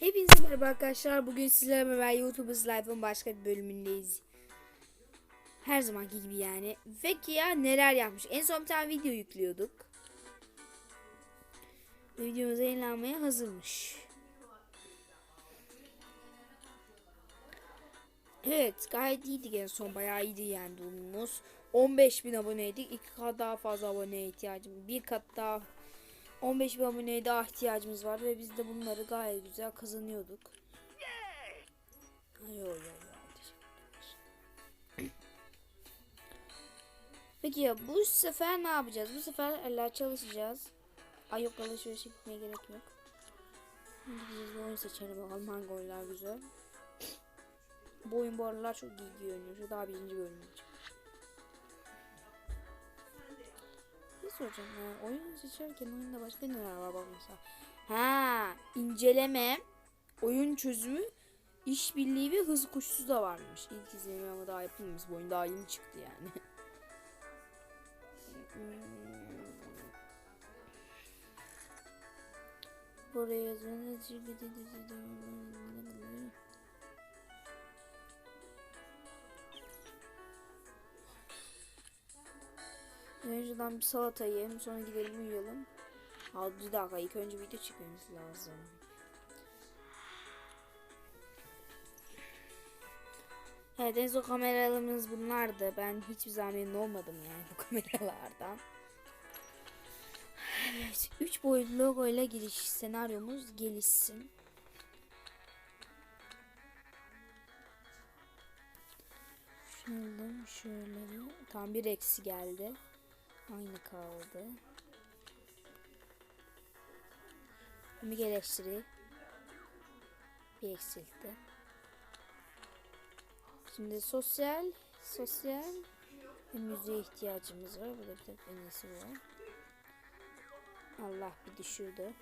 Hepinize merhaba arkadaşlar. Bugün sizlerle beraber YouTube'uz Live'ın başka bir bölümündeyiz. Her zamanki gibi yani. Peki ya neler yapmış? En son bir tane video yüklüyorduk. Videomuz yayınlanmaya hazırmış. Evet gayet iyiydi en son bayağı iyiydi yani durumumuz. 15 bin aboneydik. 2 kat daha fazla aboneye ihtiyacım. Bir kat daha 15 bin aboneye daha ihtiyacımız var ve biz de bunları gayet güzel kazanıyorduk. Yo, yo, yo. Peki ya bu sefer ne yapacağız? Bu sefer eller çalışacağız. Ay yok alışverişe gitmeye gerek yok. Biz bir oyun seçelim bakalım hangi oyunlar güzel. Bu oyun bu aralar çok iyi görünüyor. Şu daha birinci bölüm olacak. Ne soracağım ya? Oyun seçerken oyunda başka neler var bak mesela. Ha, inceleme, oyun çözümü, işbirliği ve hız koşusu da varmış. İlk izleme ama daha yapılmamış. Bu oyun daha yeni çıktı yani. Buraya yazılan Önceden bir salata yiyelim sonra gidelim uyuyalım. Al bir dakika ilk önce video çekmemiz lazım. Evet en son kameralarımız bunlardı. Ben hiçbir zaman olmadım yani bu kameralardan. Evet 3 boyutlu logo ile giriş senaryomuz gelişsin. Şöyle şöyle tam bir eksi geldi. Aynı kaldı. Bir eleştiri. Bir eksiltti. Şimdi sosyal, sosyal ve müziğe ihtiyacımız var. Burada bir tek en iyisi var. Allah bir düşürdü.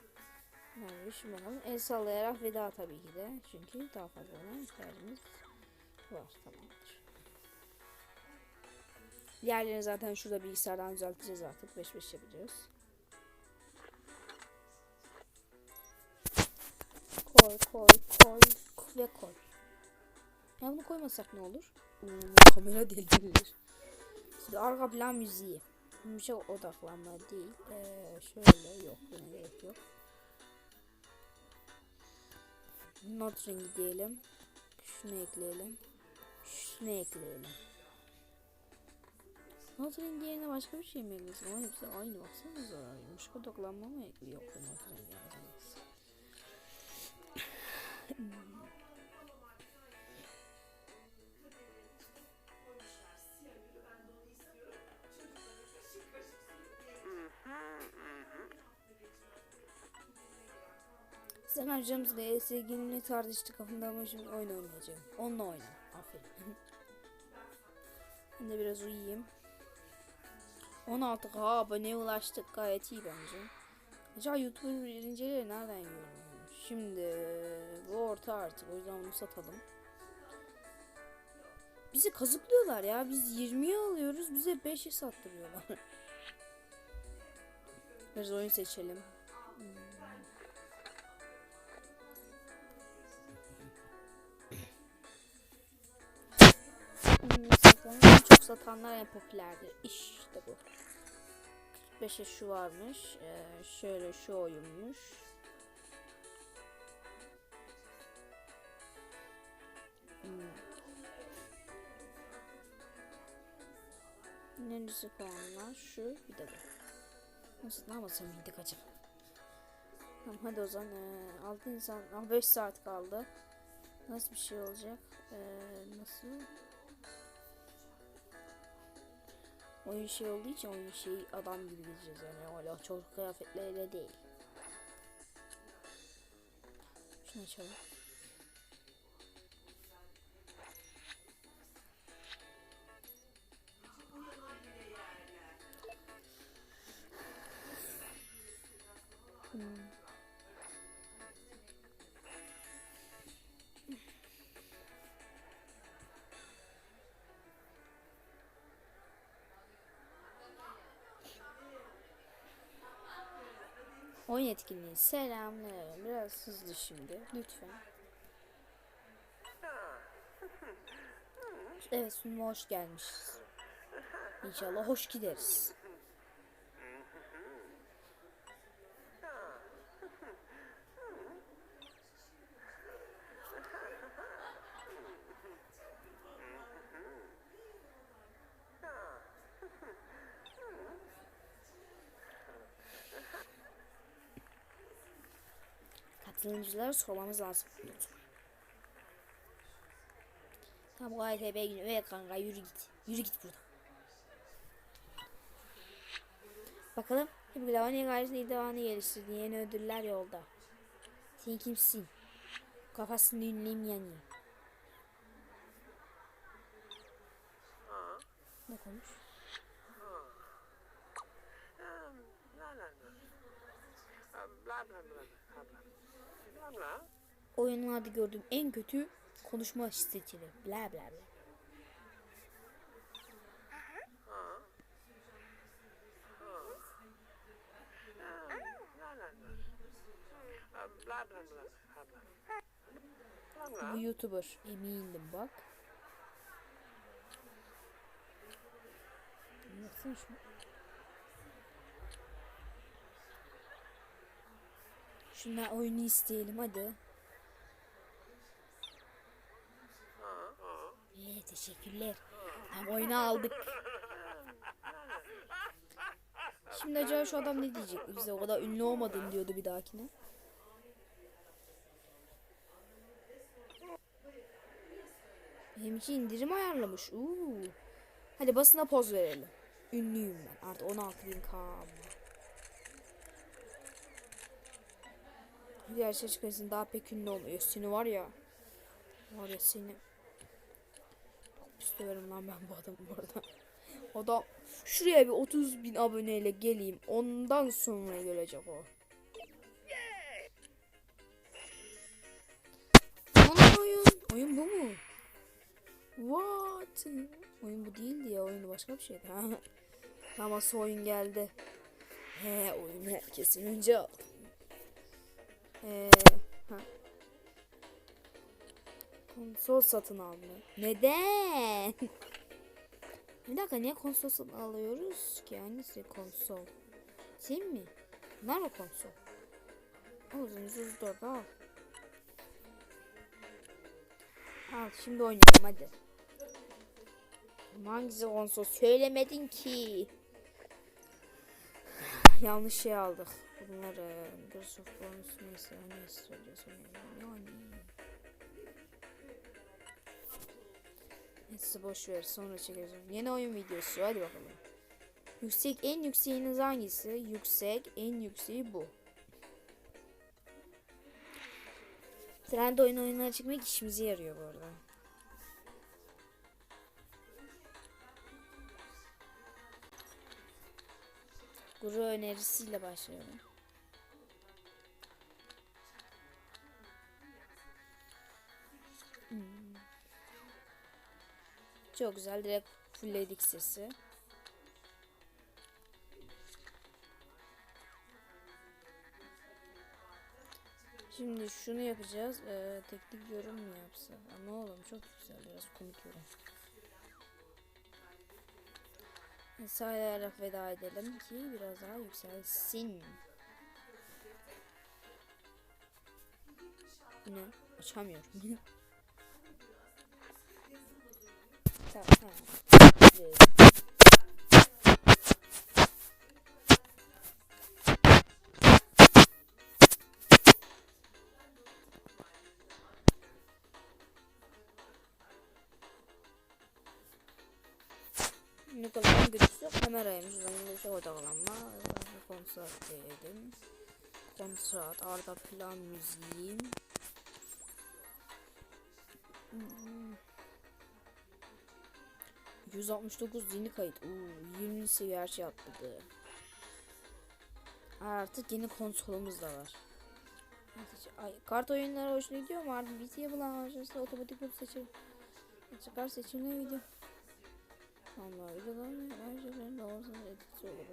Yani düşün bakalım. El sallayarak veda tabii ki de. Çünkü daha fazla ona ihtiyacımız var. Tamamdır. Diğerlerini zaten şurada bilgisayardan düzelteceğiz artık. 5-5 yapacağız. Koy koy koy ve koy. Ya bunu koymasak ne olur? Oo, kamera delirir. Şimdi arka plan müziği. Bir şey odaklanma değil. Ee, şöyle yok. Buna gerek yok. Not rengi diyelim. Şunu ekleyelim. Şunu ekleyelim. Not rengi yerine başka bir şey mi eklesin? Ama hepsi aynı baksanıza. Yumuşak odaklanma mı ekliyor? Yok not rengi. Sen amcamızla sevgilimle tartıştık kafamda ama şimdi oyun oynayacağım. Onunla oyna. Aferin. ben de biraz uyuyayım. 16k aboneye ulaştık. Gayet iyi bence. Acaba YouTube'un birincileri nereden görüyormuş? Şimdi bu orta artık. O yüzden bunu satalım. Bizi kazıklıyorlar ya. Biz 20'ye alıyoruz. Bize 5'e sattırıyorlar. Biraz oyun seçelim. Hmm, en çok satanlar en popülerdir. İşte bu. 45'e şu varmış. Ee, şöyle şu oyunmuş. Hmm. Neresi puanlar? Şu bir de bu. Nasıl ne yapasam mıydık acaba? Tamam hadi o zaman ee, 6 insan 5 saat kaldı. Nasıl bir şey olacak? Ee, nasıl? Oyun şey olduğu için oyun şey adam gibi gideceğiz yani öyle çocuk kıyafetleriyle değil. Şunu açalım. Oyun etkinliği selamlar. Biraz hızlı şimdi lütfen. Evet sunuma hoş gelmişiz. İnşallah hoş gideriz. Katılımcılara sormamız lazım. Tamam bu ATB günü. Evet kanka yürü git. Yürü git buradan. Bakalım. Hep Lavanya gayretini iddianı geliştirdi. Yeni ödüller yolda. Sen kimsin? Kafasını ünlüyüm yanıyor. Ne konuş? Bla bla bla bla bla. Oyunlarda gördüğüm en kötü konuşma stili. Bla bla bla. Bu YouTuber. Emindim bak. Yapsana şunu. Şundan oyunu isteyelim hadi. Ee, teşekkürler. Tam oyunu aldık. Şimdi acaba şu adam ne diyecek bize? O kadar ünlü olmadım diyordu bir dahakine. Benim için indirim ayarlamış. Uuu. Hadi basına poz verelim. Ünlüyüm ben. Artık 16 bin k Diğer şey çıkarsın daha pek ünlü olmuyor. Seni var ya. Var ya seni. Çok pis lan ben bu adamı bu arada. Adam şuraya bir 30 bin aboneyle geleyim. Ondan sonra gelecek o. Oyun. Oyun bu mu? What? Oyun bu değildi ya. Oyun başka bir şeydi. Ama oyun geldi. He oyunu herkesin önce aldım. Ee. Konsol satın alma. Neden? Bir dakika niye konsol satın alıyoruz ki? Hangisi konsol? Sen mi? Nerede konsol? O zaman 134 al. Al şimdi oynayalım hadi. Hangisi konsol söylemedin ki. Yanlış şey aldık. Bunları Microsoft bonus neyse ne istiyorsun yani. Neyse boş ver sonra çekeriz. Yeni oyun videosu hadi bakalım. Yüksek en yükseğiniz hangisi? Yüksek en yükseği bu. Trend oyun oyunlara çıkmak işimize yarıyor bu arada. Guru önerisiyle başlayalım. Çok güzel direkt fullledik sesi. Şimdi şunu yapacağız. Ee, teknik yorum mu yapsak? Ama oğlum çok güzel biraz komik yorum. Sayılarak veda edelim ki biraz daha yükselsin. Ne? Açamıyorum. Evet. Nikolay'ın güçlüsü kameraymış. Onun dışı odaklanma. Kontrat dedim. Kontrat. Arda plan müziğim. Hmm. 169 yeni kayıt. Oo, 20 seviye her şey atladı. Artık yeni konsolumuz da var. Ay, kart oyunları hoşuna gidiyor mu? Artık BT'ye bulan harcarsa otomatik bunu seçelim. Çıkar seçimli video. Allah videoların harcarların da olsa etkisi olur.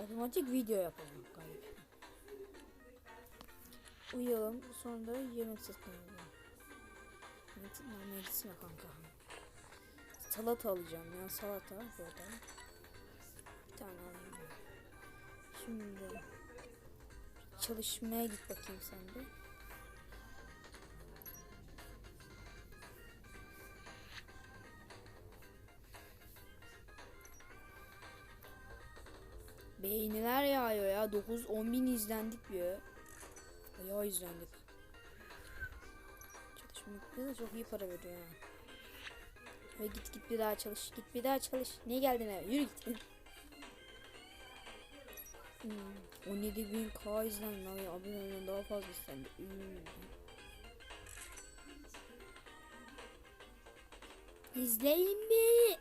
Otomatik video yapalım. Uyuyalım. Sonra da yemek seçmeyelim. Medicine, medicine kanka. Salata alacağım ya salata burada. Bir tane alayım. Şimdi çalışmaya git bakayım sen de. Beğeniler yağıyor ya. 9-10 bin izlendik diyor. Bayağı izlendik. Çalışmakta da çok iyi para veriyor yani. Ve git git bir daha çalış. Git bir daha çalış. Niye geldin eve? Yürü git. Hmm, 17 bin K izlendi abi. Abonelerin daha fazla izlendi. Hmm. İzleyin mi?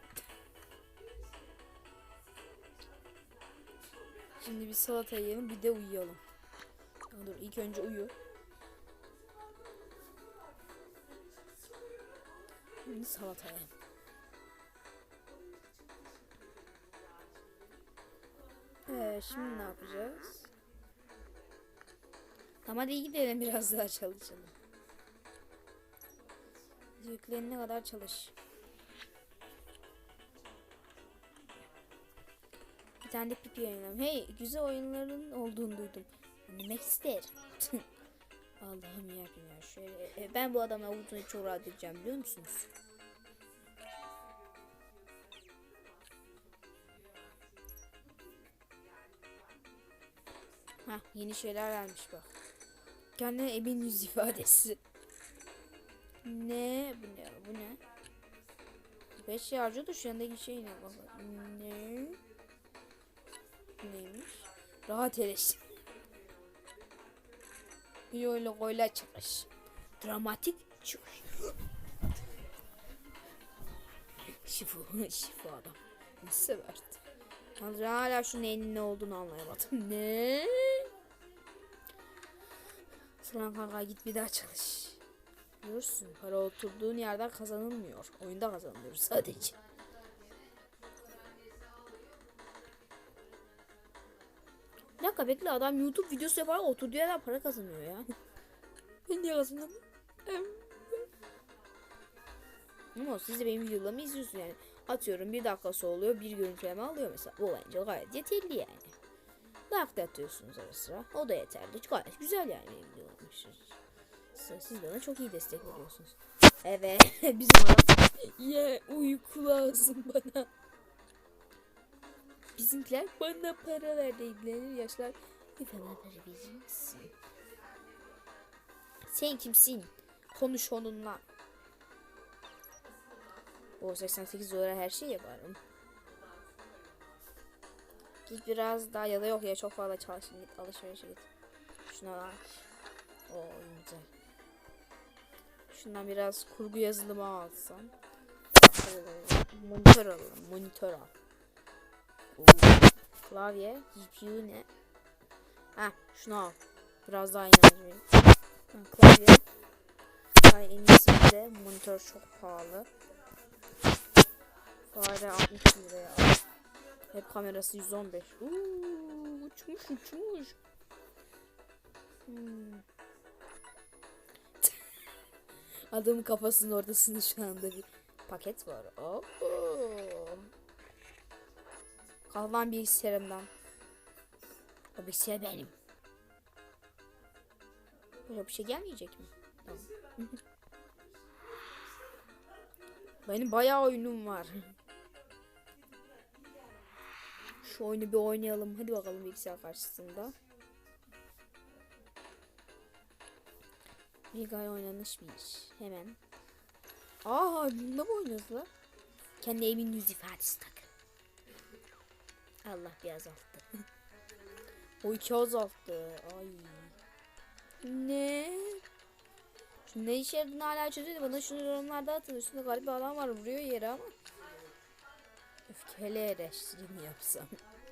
Şimdi bir salata yiyelim bir de uyuyalım. Dur ilk önce uyu. Şimdi salata yiyelim. Evet şimdi ne yapacağız? Tamam hadi gidelim biraz daha çalışalım. Yüklenene kadar çalış. Bir tane de pipi oynayalım. Hey güzel oyunların olduğunu duydum. Oynamak isterim. Allah'ım ya şöyle. e, ben bu adamla uzun çok rahat edeceğim biliyor musunuz? Hah yeni şeyler vermiş bak. Kendine emin yüz ifadesi. Ne? Bu ne? Bu ne? 5 harcı da şu yandaki şey ne baba? Ne? Neymiş? Rahat eleş. Yoyla koyla çıkış. Dramatik çıkış. Şifu, şifu adam. Ne severdi. Yalnız hala şu neyin ne olduğunu anlayamadım. Ne? Sıran kanka git bir daha çalış. Görürsün para oturduğun yerden kazanılmıyor. Oyunda kazanılıyor sadece. Dakika bekle adam YouTube videosu yaparak oturduğu yerden para kazanıyor ya. ben niye kazanamıyorum? Ama siz de benim videolarımı izliyorsun yani. Atıyorum bir dakikası oluyor bir görüntüleme alıyor mesela. Bu bence gayet yeterli yani. Like da atıyorsunuz ara sıra. O da yeterli. Gayet güzel yani benim videolarım. Siz- bana çok iyi destek veriyorsunuz. Evet bizim adam. Ye uyku lazım bana. Bizimkiler bana para verdi ilgilenir yaşlar. Bana para verir misin? Sen kimsin? Konuş onunla. O 88 dolara her şey yaparım. Git biraz daha ya da yok ya çok fazla çalışın git alışverişe git. Şuna bak. O güzel. Şundan biraz kurgu yazılımı alsam. Monitör alalım. Monitör al. Klavye, GPU ne? Ha, şunu al. Biraz daha. Ha, klavye. Ay en iyisi de monitör çok pahalı. Fare 60 liraya al. Hep kamerası 115. Uuu, uçmuş uçmuş. Hmm. Adamın kafasının ortasında şu anda bir paket var. Oo. Kalk lan bilgisayarımdan. O bilgisayar benim. Böyle bir şey gelmeyecek mi? Tamam. Benim bayağı oyunum var. Şu oyunu bir oynayalım. Hadi bakalım bilgisayar karşısında. Bir gay oynanış bir iş. Hemen. Aa bunda mı oynuyoruz? Kendi emin yüz ifadesi tak. Allah bir azalttı. o iki azalttı. Ay. Ne? Şu ne işe yaradığını hala çözüyordu. Bana şunu yorumlarda atın. Üstünde garip bir adam var. Vuruyor yere ama. Öfkeli eleştirimi yapsam.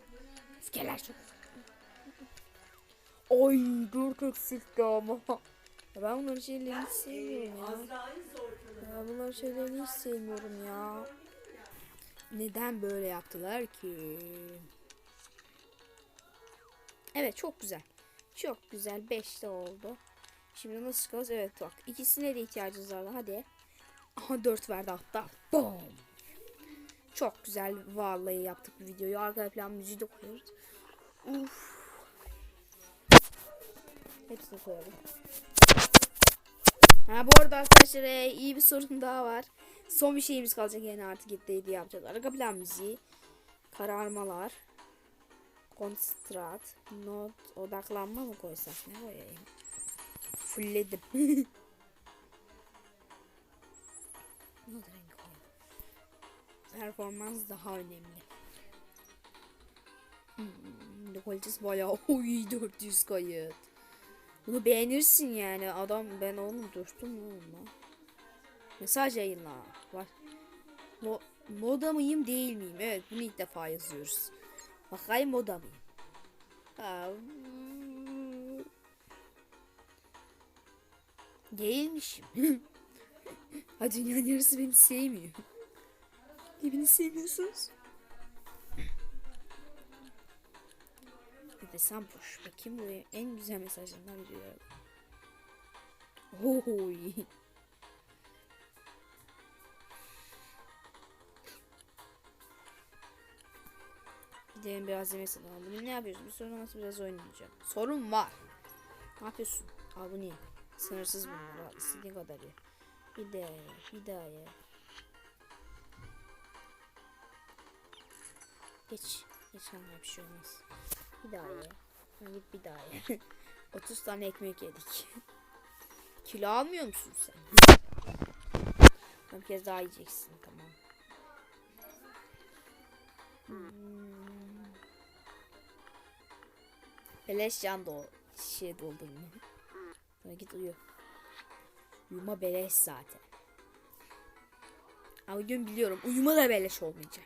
Öfkeler çok. Ay dört eksikti ama. Ya ben bunların şeylerini hiç sevmiyorum ya. Ya bunların şeylerini hiç sevmiyorum ya. Neden böyle yaptılar ki? Evet çok güzel. Çok güzel. 5 de oldu. Şimdi nasıl çıkarız? Evet bak. ikisine de ihtiyacımız var. Hadi. Aha 4 verdi hatta. Boom. Çok güzel. Vallahi yaptık bu videoyu. Arka plan müziği de koyuyoruz. Uf. Hepsini koyalım. Ha bu arada arkadaşlar e, iyi bir sorun daha var. Son bir şeyimiz kalacak yani artık gitti yapacağız. Arka plan müziği. Kararmalar. Konstrat. Not. Odaklanma mı koysak? Ne koyayım? Fullledim. Not rengi koyalım. Performans daha önemli. Hmm, de kalitesi bayağı oy 400 kayıt. Bunu beğenirsin yani. Adam ben onu dostum mu onunla? Mesaj yayınla. Var. Mo moda mıyım değil miyim? Evet bunu ilk defa yazıyoruz. Bakayım moda mıyım? Aa, hmm. Değilmişim. ha dünyanın yarısı beni sevmiyor. Niye beni sevmiyorsunuz? Bir de sen boş. Bakayım bu en güzel mesajlarından biri. Oy. Gidelim biraz yemek satalım. Bugün ne yapıyorsun? Bir sorun olmazsa biraz oynayacağım. Sorun var. Ne yapıyorsun? Al bunu ye. Sınırsız bunlar. Al, kadar ye. Bir de bir daha ye. Geç. Geç kanka bir şey olmaz. Bir daha ye. Git bir daha ye. 30 tane ekmek yedik. Kilo almıyor musun sen? Bir kez daha yiyeceksin tamam. Hmm. Beleş can da o şişeye doldurma. Sonra git uyu. Uyuma beleş zaten. Ama gün biliyorum uyuma da beleş olmayacak.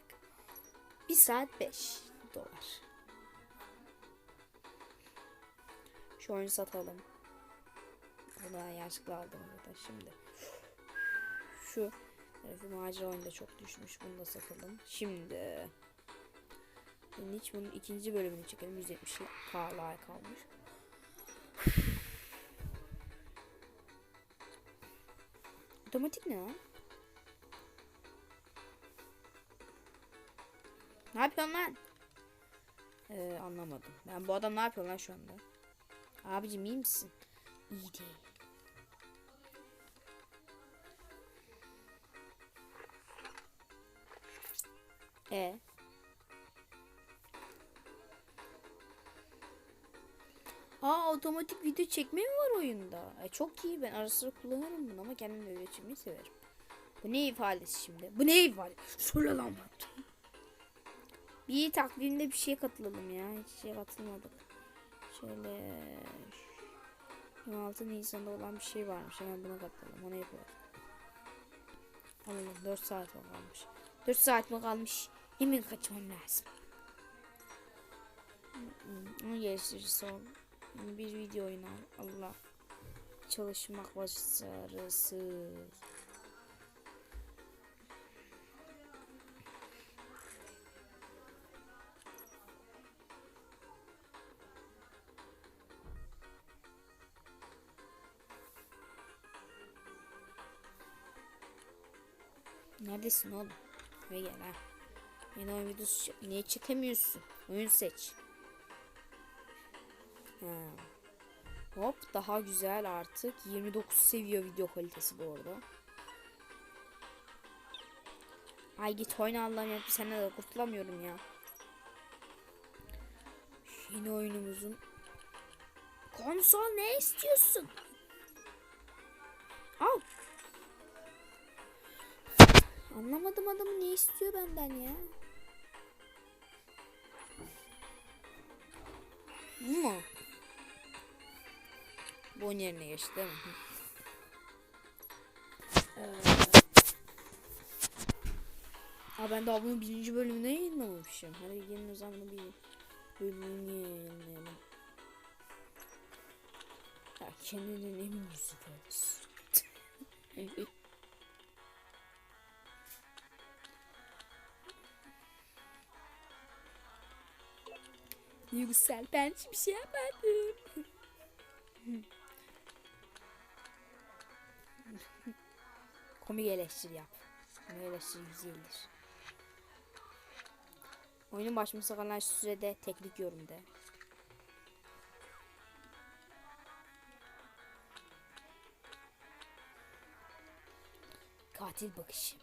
Bir saat 5 dolar. Şu oyunu satalım. Bunu yanlışlıkla aldım zaten şimdi. Şu Tarifi macera oyunda çok düşmüş. Bunu da satalım. Şimdi hiç bunun ikinci bölümünü çekelim. 170 k like kalmış. Otomatik ne lan? Ne yapıyorsun lan? Ee, anlamadım. Ben bu adam ne yapıyor lan şu anda? Abicim iyi misin? İyi değil. E. otomatik video çekme mi var oyunda? E, çok iyi ben ara sıra kullanırım bunu ama kendim de çekmeyi severim. Bu ne ifadesi şimdi? Bu ne ifade? Söyle lan bana. Bir takvimde bir şeye katılalım ya. Hiç şeye katılmadık. Şöyle 16 Nisan'da olan bir şey varmış. Hemen buna katılalım. Ona yapalım. Alalım 4 saat mi kalmış? 4 saat mi kalmış? Hemen kaçmam lazım. Onu geliştirir son. Bir video oynar. Allah. Çalışmak başarısız. Neredesin oğlum? Ve gel ha. Yeni oyun videosu Niye çekemiyorsun? Oyun seç. Ha. Hop daha güzel artık. 29 seviye video kalitesi bu arada. Ay git oyna Allah'ım ya. Bir sene de kurtulamıyorum ya. Yeni oyunumuzun Konsol ne istiyorsun? Al. Anlamadım adamı ne istiyor benden ya. Mu? Bu onun yerine geçti değil mi? Hı. Ee, Aa ben daha bunun birinci bölümüne yayınlamamışım. Hadi gelin o zaman bir bölümünü yayınlayalım. Ya kendinden emin misin kardeşim? Duygusal ben hiçbir şey yapmadım. Komik eleştiri yap. Komik eleştiri güzeldir. Oyunun başlaması kalan sürede teknik yorumda. Katil bakışı.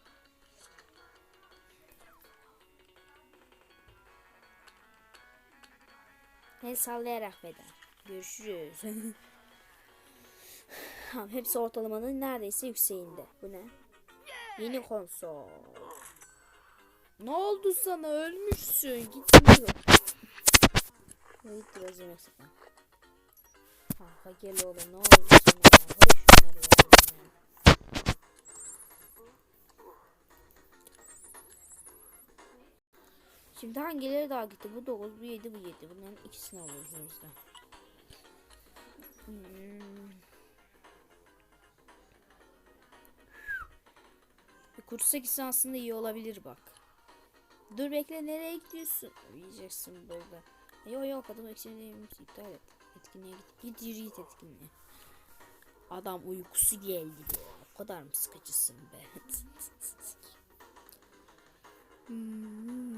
El sallayarak veda. Görüşürüz. Tamam, hepsi ortalamanın neredeyse yükseğinde. Bu ne? Yeni konsol. Ne oldu sana? Ölmüşsün. Gitmiyor. Hayır biraz yemek. Kanka gel oğlum ne oldu sana ya? Şunları ya. Şimdi hangileri daha gitti? Bu 9, bu 7, bu 7. Bunların ikisini alıyoruz o yüzden. Hmm. Kursa gitsen aslında iyi olabilir bak. Dur bekle nereye gidiyorsun? Uyuyacaksın burada. Yok yok adam eksenliymiş iptal et. Etkinliğe git. Git yürü git etkinliğe. Adam uykusu geldi. O kadar mı sıkıcısın be? Hmm,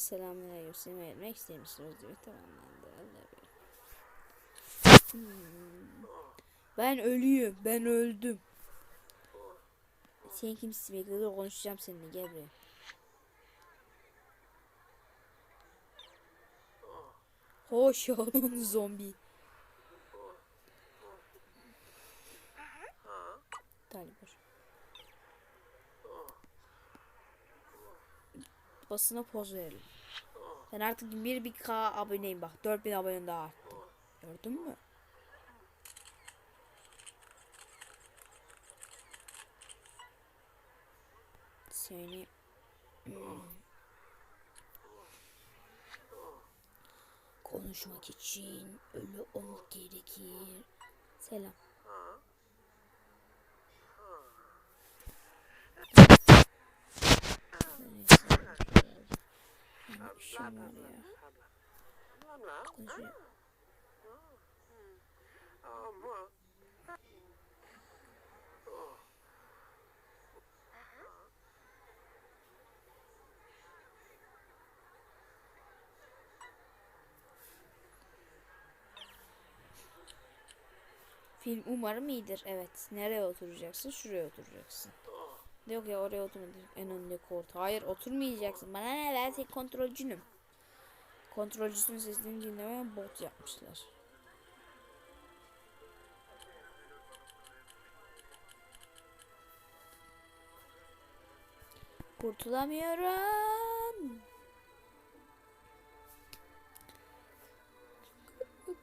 Selamünaleyküm. Seni vermek istemişsiniz diyor. Tamamlandı. Hmm. Ben ölüyüm. Ben öldüm. Sen kimsin? Bekle konuşacağım seninle. Gel buraya. Hoş oğlum zombi. Talibur. Basına poz verelim. Ben artık bir bir k aboneyim bak. 4000 abonem daha arttı. Gördün mü? Seni Hmm. konuşmak için ölü olmak gerekir. Selam. Var ya. Konuşuyor. Film umarım iyidir. Evet. Nereye oturacaksın? Şuraya oturacaksın. Yok ya oraya oturmadım. En öndeki koltuğa. Hayır oturmayacaksın. Bana ne ben tek kontrolcünüm. Kontrolcüsünün sesini dinlemeye bot yapmışlar. Kurtulamıyorum.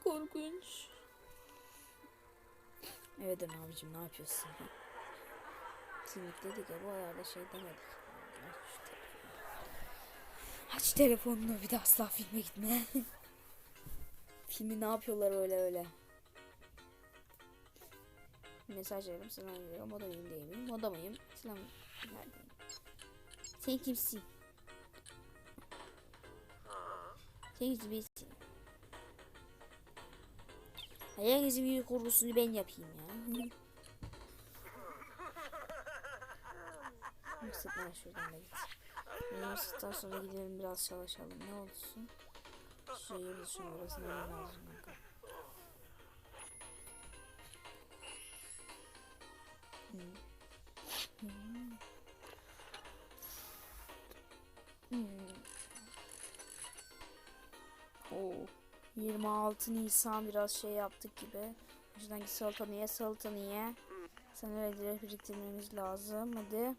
Korkunç. Evet Ön abicim ne yapıyorsun? Simit dedik ya bu ayarda şey demedik. Aç telefonunu bir de asla filme gitme. Filmi ne yapıyorlar öyle öyle. Mesaj veriyorum selam veriyorum. Moda mıyım değil miyim? Moda mıyım? Selam neredeyim? Sen kimsin? Sen kimsin? Herkesin bir kurgusunu ben yapayım ya. Neyse ben şuradan da git. Üniversiteden sonra gidelim biraz çalışalım. Ne olsun? Şehir dışına burası ne lazım. Hmm. 26 Nisan biraz şey yaptık gibi. O yüzden git saltanıya saltanıya. Senelerdir biriktirmemiz lazım. Hadi.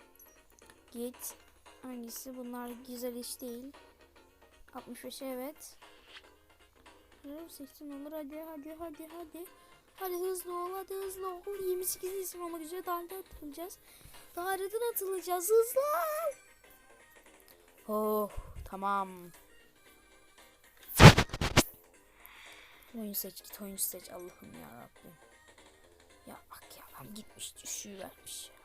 Git. Hangisi? Bunlar güzel iş değil. 65 evet. Hı, 80 olur hadi hadi hadi hadi. Hadi hızlı ol hadi hızlı ol. 28 Nisan olmak üzere daha da atılacağız. Daha aradan atılacağız hızlı. Oh tamam. Oyun seç git oyun seç Allah'ım ya Rabbim. Ya bak ya adam gitmiş düşüvermiş ya.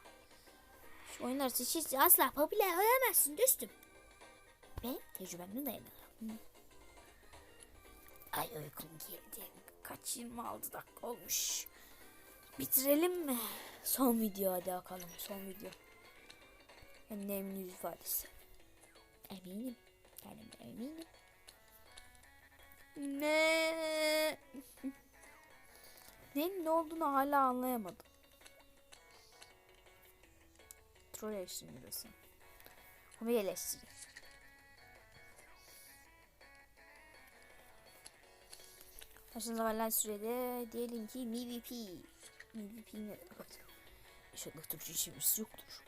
Şu oyunlar seçilse asla popüler olamazsın dostum. Ve tecrübemle dayanırım. Ay uykum geldi. Kaç 26 dakika olmuş. Bitirelim mi? Son video hadi bakalım son video. Annemin yüz ifadesi. Eminim. Yani eminim. Ne? Neyin ne olduğunu hala anlayamadım. Troll eleştiri burası. Ama eleştiri. Başınıza verilen sürede diyelim ki MVP. MVP ne? Evet. İnşallah Türkçe çevirisi yoktur.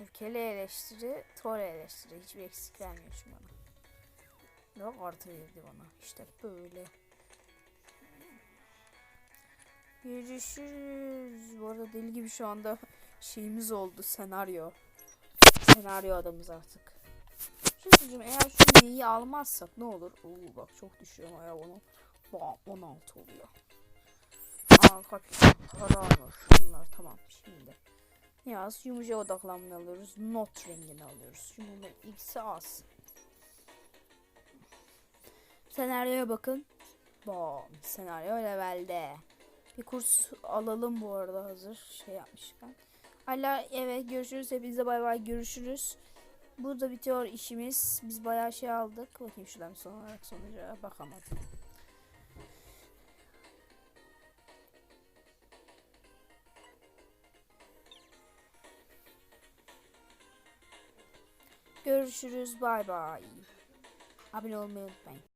Ülkeli eleştiri, troll eleştiri. Hiçbir eksik vermiyor şu bana. Yok artı verdi bana. İşte böyle. Görüşürüz. Bu arada deli gibi şu anda şeyimiz oldu. Senaryo. Senaryo adamız artık. Söyleyeceğim eğer şu neyi almazsak ne olur? Oo bak çok düşüyor ya onu. Bam 16 oluyor. Aa kaç para var. Bunlar tamam şimdi. Yaz yumuşa odaklanma alıyoruz. Not rengini alıyoruz. Şimdi ikisi az. Senaryoya bakın. Bam. Senaryo levelde. Bir kurs alalım bu arada hazır şey yapmışken. Hala evet görüşürüz. Hepinize bay bay görüşürüz. Burada bitiyor işimiz. Biz bayağı şey aldık. Bakayım şuradan son olarak sonuca bakamadım. Görüşürüz. Bay bay. Abone olmayı unutmayın.